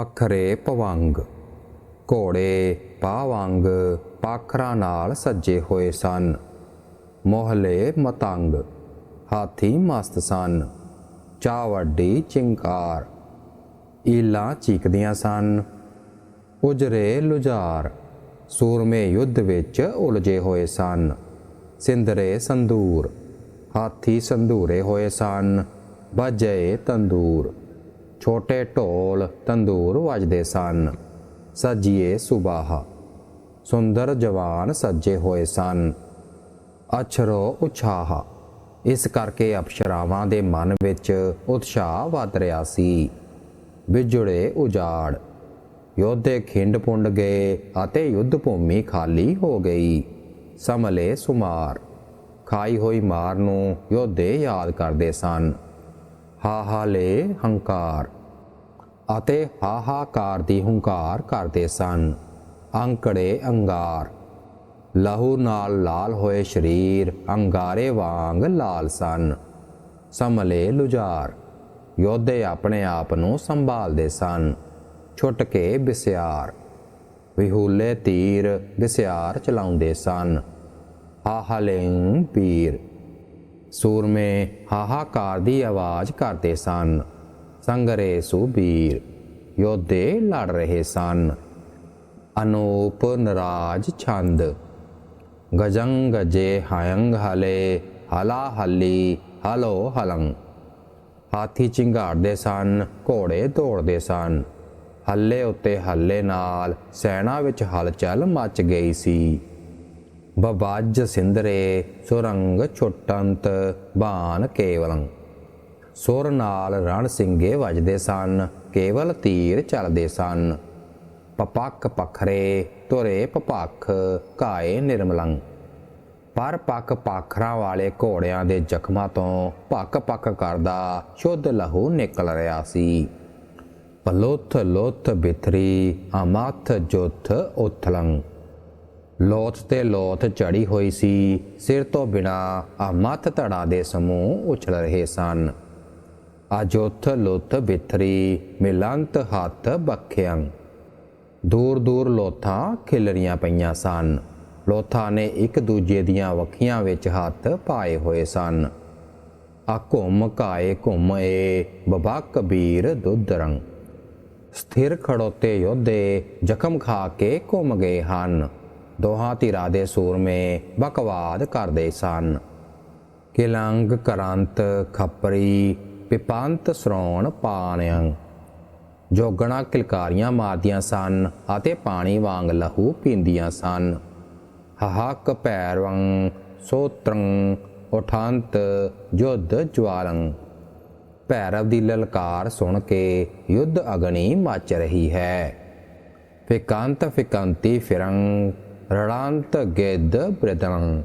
ਪਖਰੇ ਪਵੰਗ। ਘੋੜੇ ਪਾਵੰਗ ਪਾਖਰਾਂ ਨਾਲ ਸੱਜੇ ਹੋਏ ਸਨ। ਮੋਹਲੇ ਮਤੰਗ, ਹਾਥੀ ਮਸਤ ਸਨ। ਚਾਵੜੀ ਚਿੰਕਾਰ, ਈਲਾਂ ਚੀਕਦੀਆਂ ਸਨ। ਉਜਰੇ ਲੁਝਾਰ, ਸੂਰਮੇ ਯੁੱਧ ਵਿੱਚ ਉਲਝੇ ਹੋਏ ਸਨ। ਸਿੰਦਰੇ ਸੰਦੂਰ ਹਾਥੀ ਸੰਧੂਰੇ ਹੋਏ ਸਨ। ਵੱਜੇ ਤੰਦੂਰ। ਛੋਟੇ ਢੋਲ ਤੰਦੂਰ ਵੱਜਦੇ ਸਨ। ਸਜੀਏ ਸੁਬਾਹ, ਸੁੰਦਰ ਜਵਾਨ ਸੱਜੇ ਹੋਏ ਸਨ। ਅਛਰੋ ਉਛਾਹ, ਇਸ ਕਰਕੇ ਅਪਸ਼ਰਾਵਾਂ ਦੇ ਮਨ ਵਿੱਚ ਉਤਸ਼ਾਹ ਵੱਧ ਰਿਹਾ ਸੀ। ਵਿਜੜੇ ਉਜਾੜ, ਯੋਧੇ ਖਿੰਡ ਪੁੰਡ ਗਏ ਅਤੇ ਯੁੱਧ ਭੂਮੀ ਖਾਲੀ ਹੋ ਗਈ। ਸਮਲੇ ਸੁਮਾਰ, ਖਾਈ ਹੋਈ ਮਾਰ ਨੂੰ ਯੋਧੇ ਯਾਦ ਕਰਦੇ ਸਨ। ਹਾਹਾਲੇ ਹੰਕਾਰ ਅਤੇ ਹਾਹਾਕਾਰ ਦੀ ਹੰਕਾਰ ਕਰਦੇ ਸਨ। ਅੰਕੜੇ ਅੰਗਾਰ। ਲਹੂ ਨਾਲ ਲਾਲ ਹੋਏ ਸਰੀਰ ਅੰਗਾਰੇ ਵਾਂਗ ਲਾਲ ਸਨ। ਸਮਲੇ ਲੁਝਾਰ। ਯੋਧੇ ਆਪਣੇ ਆਪ ਨੂੰ ਸੰਭਾਲਦੇ ਸਨ। ਛੁੱਟ ਕੇ ਬਿਸਿਆਰ। ਵਿਹੂਲੇ ਤੀਰ ਬਿਸਿਆਰ ਚਲਾਉਂਦੇ ਸਨ। ਹਾਹਾਲਿੰਗ ਪੀਰ। ਸੂਰਮੇ ਹਾਹਾਕਾਰ ਦੀ ਆਵਾਜ਼ ਕਰਦੇ ਸਨ। ਸੰਗਰੇ ਸੁਬੀਰ ਯੋਧੇ ਲੜ ਰਹੇ ਸਨ। ਅਨੂਪ ਨਰਾਜ ਛੰਦ, ਗਜੰਗ ਗਜੇ ਹਯੰਗ ਹਲੇ, ਹਲਾ ਹੱਲੀ, ਹਲੋ ਹਲੰਗ ਹਾਥੀ ਚਿੰਗਾੜਦੇ ਸਨ, ਘੋੜੇ ਦੌੜਦੇ ਸਨ। ਹੱਲੇ ਉੱਤੇ ਹੱਲੇ ਨਾਲ ਸੈਨਾ ਵਿੱਚ ਹਲਚਲ ਮਚ ਗਈ ਸੀ। ਬਬਾਜ ਸਿੰਦਰੇ ਸੁਰੰਗ ਛੁੱਟੰਤ ਬਾਣ ਕੇਵਲੰ। ਸੁਰ ਨਾਲ ਰਣ ਸਿੰਘੇ ਵੱਜਦੇ ਸਨ, ਕੇਵਲ ਤੀਰ ਚੱਲਦੇ ਸਨ। ਪਪੱਕ ਪਖਰੇ ਤੁਰੇ ਪਪੱਖ ਕਾਏ ਨਿਰਮਲੰ। ਪਰ ਪੱਕ ਪਾਖਰਾਂ ਵਾਲੇ ਘੋੜਿਆਂ ਦੇ ਜ਼ਖਮਾਂ ਤੋਂ ਭੱਕ ਪੱਕ ਕਰਦਾ ਸ਼ੁੱਧ ਲਹੂ ਨਿਕਲ ਰਿਹਾ ਸੀ। ਪਲੋਥ ਲੋਥ ਬਿਥਰੀ ਅਮਥ ਜੋਥ ਉਥਲੰ। ਲੋਥ ਤੇ ਲੋਥ ਚੜੀ ਹੋਈ ਸੀ, ਸਿਰ ਤੋਂ ਬਿਨਾ ਅਮਥ ਧੜਾ ਦੇ ਸਮੂਹ ਉਛਲ ਰਹੇ ਸਨ। ਅਜੋਥ ਲੋਥ ਬਿਥਰੀ, ਮਿਲੰਤ ਹੱਥ ਬਖਿਆਂ ਦੂਰ ਦੂਰ ਲੋਥਾਂ ਖਿਲਰੀਆਂ ਪਈਆਂ ਸਨ। ਲੋਥਾਂ ਨੇ ਇੱਕ ਦੂਜੇ ਦੀਆਂ ਵੱਖੀਆਂ ਵਿੱਚ ਹੱਥ ਪਾਏ ਹੋਏ ਸਨ। ਆ ਘੁੰਮ ਕਾਏ ਘੁੰਮਏ ਬਬਾ ਕਬੀਰ ਦੁੱਧਰੰ। ਸਥਿਰ ਖੜੋਤੇ ਯੋਧੇ ਜ਼ਖਮ ਖਾ ਕੇ ਘੁੰਮ ਗਏ ਹਨ। ਦੋਹਾਂ ਧਿਰਾਂ ਦੇ ਸੂਰਮੇ ਬਕਵਾਦ ਕਰਦੇ ਸਨ। ਕਿਲੰਗ ਕਰੰਤ ਖੱਪਰੀ ਪਿਪੰਤ ਸ਼੍ਰੋਣ ਪਾਣਿਆਂ ਜੋਗਣਾ ਕਿਲਕਾਰੀਆਂ ਮਾਰਦੀਆਂ ਸਨ ਅਤੇ ਪਾਣੀ ਵਾਂਗ ਲਹੂ ਪੀਂਦੀਆਂ ਸਨ। ਹਹਕ ਪੈਰਵੰ ਸੋਤਰੰ, ਉਠਾਂਤ, ਜੁੱਧ ਜਵਾਲੰ ਭੈਰਵ ਦੀ ਲਲਕਾਰ ਸੁਣ ਕੇ ਯੁੱਧ ਅਗਨੀ ਮੱਚ ਰਹੀ ਹੈ। ਫਿਕੰਤ ਫਿਕੰਤੀ ਫਿਰੰ, ਰੜਾਂਤ ਗਿੱਧ ਬ੍ਰਿਦੰ।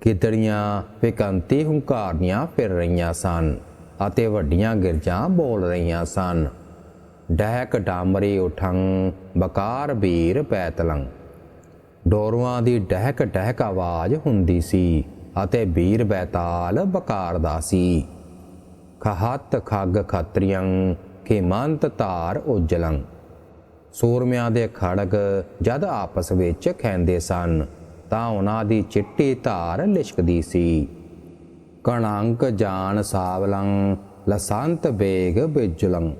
ਕਿਤੜੀਆਂ ਫਿਕੰਤੀ ਹੁੰਕਾਰਨੀਆਂ ਫਿਰ ਰਹੀਆਂ ਸਨ। ਅਤੇ ਵੱਡੀਆਂ ਗਿਰਜਾਂ ਬੋਲ ਰਹੀਆਂ ਸਨ। ਡਹਿਕ ਡਾਮਰੀ ਉਠੰ, ਬਕਾਰ ਵੀਰ ਪੈਤਲੰ। ਡੋਰੂਆਂ ਦੀ ਡਹਿਕ ਡਹਿਕ ਆਵਾਜ਼ ਹੁੰਦੀ ਸੀ ਅਤੇ ਵੀਰ ਬੈਤਾਲ ਬਕਾਰਦਾ ਸੀ। ਖਹਤ ਖੱਗ ਖਤਰੀਆਂ ਖੇਮੰਤ ਧਾਰ ਉਜਲੰ। ਸੂਰਮਿਆਂ ਦੇ ਖੜਗ ਜਦ ਆਪਸ ਵਿੱਚ ਖੈਂਦੇ ਸਨ, ਤਾਂ ਉਹਨਾਂ ਦੀ ਚਿੱਟੀ ਧਾਰ ਲਿਸ਼ਕਦੀ ਸੀ। ਕਣੰਕ ਜਾਣ ਸਾਵਲੰ, ਲਸੰਤ ਬੇਗ ਬਿਜਲੰ।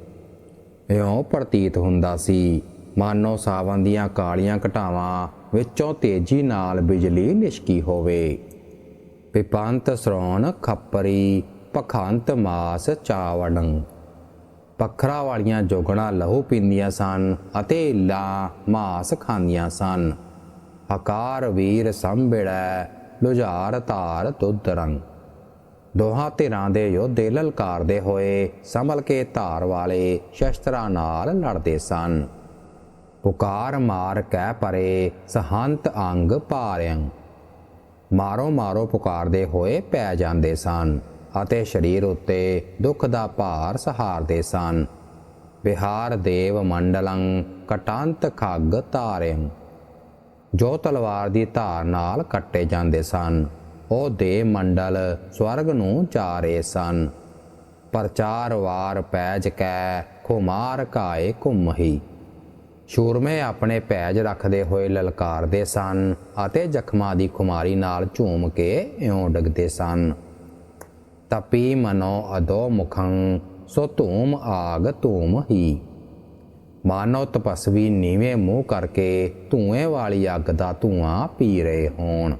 ਇਉਂ ਪ੍ਰਤੀਤ ਹੁੰਦਾ ਸੀ, ਮਾਨੋ ਸਾਵਨ ਦੀਆਂ ਕਾਲੀਆਂ ਘਟਾਵਾਂ ਵਿੱਚੋਂ ਤੇਜ਼ੀ ਨਾਲ ਬਿਜਲੀ ਲਿਸ਼ਕੀ ਹੋਵੇ। ਪਿਪੰਤ ਸਰੋਣ ਖੱਪਰੀ, ਪਖੰਤ ਮਾਸ ਚਾਵੜੰ। ਪਖਰਾ ਵਾਲੀਆਂ ਜੋਗਣਾ ਲਹੂ ਪੀਂਦੀਆਂ ਸਨ ਅਤੇ ਲਾ ਮਾਸ ਖਾਂਦੀਆਂ ਸਨ। ਹਕਾਰ ਵੀਰ ਸੰਭਿੜੈ, ਲੁਝਾਰ ਧਾਰ ਤੁਧ ਰੰਗ ਦੋਹਾਂ ਧਿਰਾਂ ਦੇ ਯੋਧੇ ਲਲਕਾਰਦੇ ਹੋਏ ਸੰਭਲ ਕੇ ਧਾਰ ਵਾਲੇ ਸ਼ਸਤਰਾਂ ਨਾਲ ਲੜਦੇ ਸਨ। ਪੁਕਾਰ ਮਾਰ ਕਹਿ ਪਰੇ ਸਹੰਤ ਅੰਗ ਪਾਰਿਆਂ ਮਾਰੋ ਮਾਰੋ ਪੁਕਾਰਦੇ ਹੋਏ ਪੈ ਜਾਂਦੇ ਸਨ ਅਤੇ ਸਰੀਰ ਉੱਤੇ ਦੁੱਖ ਦਾ ਭਾਰ ਸਹਾਰਦੇ ਸਨ। ਵਿਹਾਰ ਦੇਵ ਮੰਡਲੰ ਕਟੰਤ ਖੱਗ ਤਾਰਿੰ ਜੋ ਤਲਵਾਰ ਦੀ ਧਾਰ ਨਾਲ ਕੱਟੇ ਜਾਂਦੇ ਸਨ। ਉਹ ਦੇ ਮੰਡਲ ਸਵਰਗ ਨੂੰ ਜਾ ਰਹੇ ਸਨ ਪ੍ਰਚਾਰ ਵਾਰ ਪੈਜ ਕੈ, ਖੁਮਾਰ ਕਾਏ ਘੁੰਮਹੀ। ਸ਼ੂਰਮੇ ਆਪਣੇ ਪੈਜ ਰੱਖਦੇ ਹੋਏ ਲਲਕਾਰਦੇ ਸਨ ਅਤੇ ਜ਼ਖਮਾਂ ਦੀ ਖੁਮਾਰੀ ਨਾਲ ਝੂਮ ਕੇ ਇਉਂ ਡਗਦੇ ਸਨ। ਤਪੀ ਮਨੋ ਅਦੋ ਮੁਖੰ, ਸੋ ਧੂਮ ਆਗ ਧੂਮ ਹੀ। ਮਾਨੋ ਤਪਸਵੀ ਨੀਵੇਂ ਮੂੰਹ ਕਰਕੇ ਧੂਏ ਵਾਲੀ ਅੱਗ ਦਾ ਧੂਆਂ ਪੀ ਰਹੇ ਹੋਣ।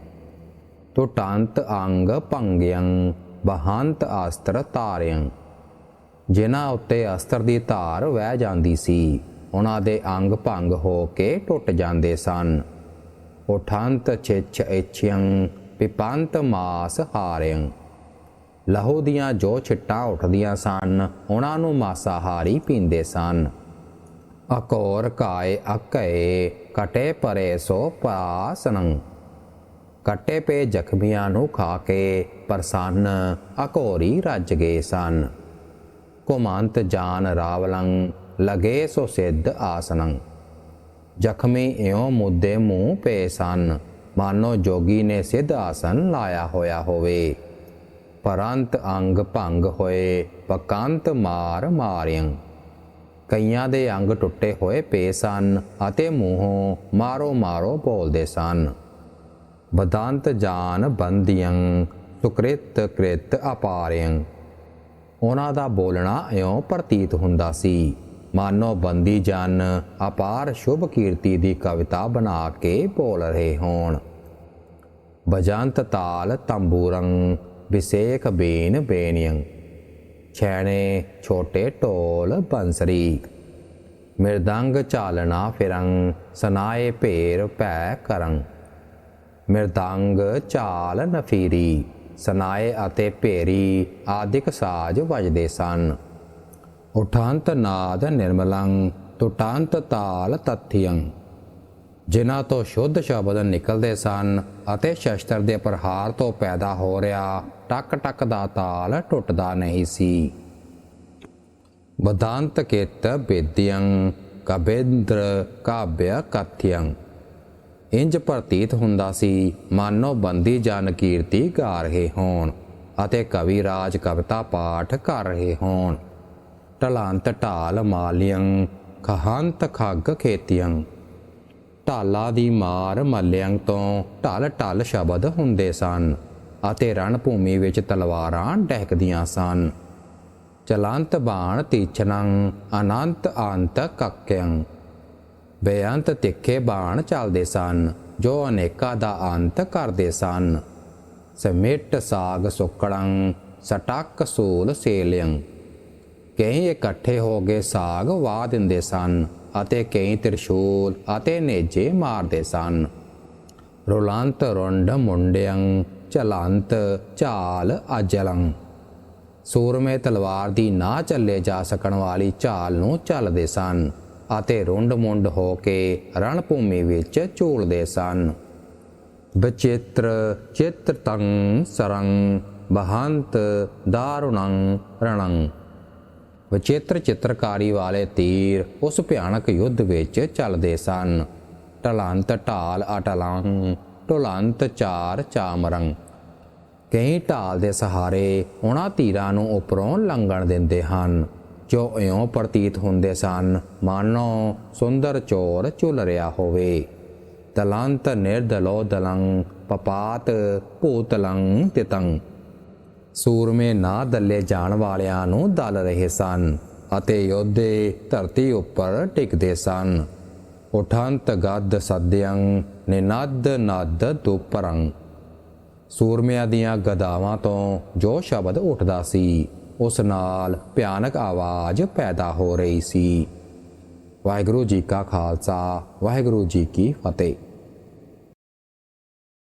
ਤੋ ਟੰਤ ਅੰਗ ਭੰਗਯੰ, ਬਹੰਤ ਅਸਤਰ ਤਾਰਿਯੰ ਜਿਨ੍ਹਾਂ ਉੱਤੇ ਅਸਤਰ ਦੀ ਧਾਰ ਵਹਿ ਜਾਂਦੀ ਸੀ ਉਹਨਾਂ ਦੇ ਅੰਗ ਭੰਗ ਹੋ ਕੇ ਟੁੱਟ ਜਾਂਦੇ ਸਨ। ਉਠੰਤ ਛਿਛ ਇਛਯੰ, ਪਿਪੰਤ ਮਾਸ ਹਾਰਿਯੰ। ਲਹੂ ਦੀਆਂ ਜੋ ਛਿੱਟਾਂ ਉੱਠਦੀਆਂ ਸਨ ਉਹਨਾਂ ਨੂੰ ਮਾਸਾਹਾਰੀ ਪੀਂਦੇ ਸਨ। ਅਕੋਰ ਕਾਏ ਅਕਏ ਕਟੇ ਪਰੇ ਸੋ ਪਾਸਨੰ। ਕੱਟੇ ਪਏ ਜ਼ਖਮੀਆਂ ਨੂੰ ਖਾ ਕੇ ਪ੍ਰਸੰਨ ਅਕੋਰੀ ਰੱਜ ਗਏ ਸਨ। ਕੁਮੰਤ ਜਾਨ ਰਾਵਲੰ, ਲਗੇ ਸੋ ਸਿੱਧ ਆਸਨੰ। ਜ਼ਖਮੀ ਇਉਂ ਮੁੱਦੇ ਮੂੰਹ ਪੇ ਸਨ। ਮਾਨੋ ਜੋਗੀ ਨੇ ਸਿੱਧ ਆਸਨ ਲਾਇਆ ਹੋਇਆ ਹੋਵੇ। ਪਰੰਤ ਅੰਗ ਭੰਗ ਹੋਏ, ਪਕੰਤ ਮਾਰ ਮਾਰਿਯੰ ਕਈਆਂ ਦੇ ਅੰਗ ਟੁੱਟੇ ਹੋਏ ਪਏ ਸਨ ਅਤੇ ਮੂੰਹੋਂ ਮਾਰੋ ਮਾਰੋ ਬੋਲਦੇ ਸਨ। ਬਦੰਤ ਜਾਨ ਬੰਦੀਯੰ ਸੁਕ੍ਰਿਤ ਕ੍ਰਿਤ ਅਪਾਰਿਯੰ। ਉਹਨਾਂ ਦਾ ਬੋਲਣਾ ਇਉਂ ਪ੍ਰਤੀਤ ਹੁੰਦਾ ਸੀ, ਮਾਨੋ ਬੰਦੀ ਜਨ ਅਪਾਰ ਸ਼ੁਭ ਕੀਰਤੀ ਦੀ ਕਵਿਤਾ ਬਣਾ ਕੇ ਬੋਲ ਰਹੇ ਹੋਣ। ਬਜੰਤ ਤਾਲ ਤੰਬੂਰੰ, ਵਿਸੇਖ ਬੇਨ ਬੇਨਿਯੰ। ਛੈਣੇ ਛੋਟੇ ਢੋਲ ਬੰਸਰੀ। ਮਿਰਦੰਗ ਚਾਲਣਾ ਫਿਰੰ, ਸਨਾਏ ਭੇਰ ਭੈ ਕਰੰ। ਮਿਰਦੰਗ ਚਾਲ ਨਫੀਰੀ, ਸਨਾਏ ਅਤੇ ਭੇਰੀ ਆਦਿਕ ਸਾਜ ਵੱਜਦੇ ਸਨ। ਉਠਾਂਤ ਨਾਦ ਨਿਰਮਲੰ, ਤੁਟਾਂਤ ਤਾਲ ਤਥਿਯੰ। ਜਿਨ੍ਹਾਂ ਤੋਂ ਸ਼ੁੱਧ ਸ਼ਬਦ ਨਿਕਲਦੇ ਸਨ ਅਤੇ ਸ਼ਸਤਰ ਦੇ ਪ੍ਰਹਾਰ ਤੋਂ ਪੈਦਾ ਹੋ ਰਿਹਾ ਟਕ ਟਕ ਦਾ ਤਾਲ ਟੁੱਟਦਾ ਨਹੀਂ ਸੀ। ਬਦਾਂਤ ਕਿਤ ਬੇਦਿਯੰ, ਕਬੇਂਦਰ ਕਾਬਿਆ ਕਥਿਯੰ। ਇੰਜ ਪ੍ਰਤੀਤ ਹੁੰਦਾ ਸੀ, ਮਾਨੋ ਬੰਦੀ ਜਨ ਕੀਰਤੀ ਗਾ ਰਹੇ ਹੋਣ ਅਤੇ ਕਵੀ ਰਾਜ ਕਵਿਤਾ ਪਾਠ ਕਰ ਰਹੇ ਹੋਣ। ਟਲਾਂਤ ਢਾਲ ਮਾਲਿਯੰ ਖਹੰਤ ਖੱਗ ਖੇਤੀਯੰ ਢਾਲਾ ਦੀ ਮਾਰ ਮੱਲਿਆਂ ਤੋਂ ਢਲ ਢਲ ਸ਼ਬਦ ਹੁੰਦੇ ਸਨ ਅਤੇ ਰਣ ਭੂਮੀ ਵਿੱਚ ਤਲਵਾਰਾਂ ਡਹਿਕਦੀਆਂ ਸਨ। ਚਲੰਤ ਬਾਣ ਤੀਛਨੰ ਅਨੰਤ ਅੰਤ ਕੱਕਿਆਂ ਬੇਅੰਤ ਤਿੱਖੇ ਬਾਣ ਚੱਲਦੇ ਸਨ, ਜੋ ਅਨੇਕਾਂ ਦਾ ਅੰਤ ਕਰਦੇ ਸਨ। ਸਮਿਟ ਸਾਗ ਸੁਕੜੰ ਸਟਕ ਸੂਲ ਸੇਲਿਯੰ ਕਈ ਇਕੱਠੇ ਹੋ ਕੇ ਸਾਗ ਵਾਹ ਦਿੰਦੇ ਸਨ ਅਤੇ ਕਈ ਤ੍ਰਿਸ਼ੂਲ ਅਤੇ ਨੇਜੇ ਮਾਰਦੇ ਸਨ। ਰੋਲੰਤ ਰੁੰਡ ਮੁੰਡਿਆਂ, ਚਲੰਤ ਚਾਲ ਅਜਲੰ ਸੂਰਮੇ ਤਲਵਾਰ ਦੀ ਨਾ ਚੱਲੇ ਜਾ ਸਕਣ ਵਾਲੀ ਚਾਲ ਨੂੰ ਚੱਲਦੇ ਸਨ। ਅਤੇ ਰੁੰਡ ਮੁੰਡ ਹੋ ਕੇ ਰਣ ਭੂਮੀ ਵਿੱਚ ਝੂਲਦੇ ਸਨ। ਬਚਿੱਤਰ ਚਿੱਤਰਤੰ ਸਰੰ ਬਹੰਤ ਦਾਰੁਣੰ ਰਣੰ ਵਿਚਿੱਤਰ ਚਿੱਤਰਕਾਰੀ ਵਾਲੇ ਤੀਰ ਉਸ ਭਿਆਨਕ ਯੁੱਧ ਵਿੱਚ ਚੱਲਦੇ ਸਨ। ਟਲੰਤ ਢਾਲ ਅਟਲੰ ਟੁਲੰਤ ਚਾਰ ਚਾਮਰੰ ਕਈ ਢਾਲ ਦੇ ਸਹਾਰੇ ਉਹਨਾਂ ਤੀਰਾਂ ਨੂੰ ਉੱਪਰੋਂ ਲੰਘਣ ਦਿੰਦੇ ਹਨ। ਜੋ ਇਉਂ ਪ੍ਰਤੀਤ ਹੁੰਦੇ ਸਨ, ਮਾਨੋ ਸੁੰਦਰ ਚੋਰ ਝੁਲ ਰਿਹਾ ਹੋਵੇ। ਦਲੰਤ ਨਿਰਦਲੋ ਦਲੰ, ਪਪਾਤ ਭੂਤਲੰ ਤਿਤੰ। ਸੂਰਮੇ ਨਾ ਦੱਲੇ ਜਾਣ ਵਾਲਿਆਂ ਨੂੰ ਦਲ ਰਹੇ ਸਨ ਅਤੇ ਯੋਧੇ ਧਰਤੀ ਉੱਪਰ ਟਿਕਦੇ ਸਨ। ਉਠੰਤ ਗੱਦ ਸਦਯੰ ਨਿਨਦ ਨਦ ਦੁਪਰੰ। ਸੂਰਮਿਆਂ ਦੀਆਂ ਗਦਾਵਾਂ ਤੋਂ ਜੋ ਸ਼ਬਦ ਉੱਠਦਾ ਸੀ ਉਸ ਨਾਲ ਭਿਆਨਕ ਆਵਾਜ਼ ਪੈਦਾ ਹੋ ਰਹੀ ਸੀ। ਵਾਹਿਗੁਰੂ ਜੀ ਕਾ ਖਾਲਸਾ, ਵਾਹਿਗੁਰੂ ਜੀ ਕੀ ਫਤਿਹ।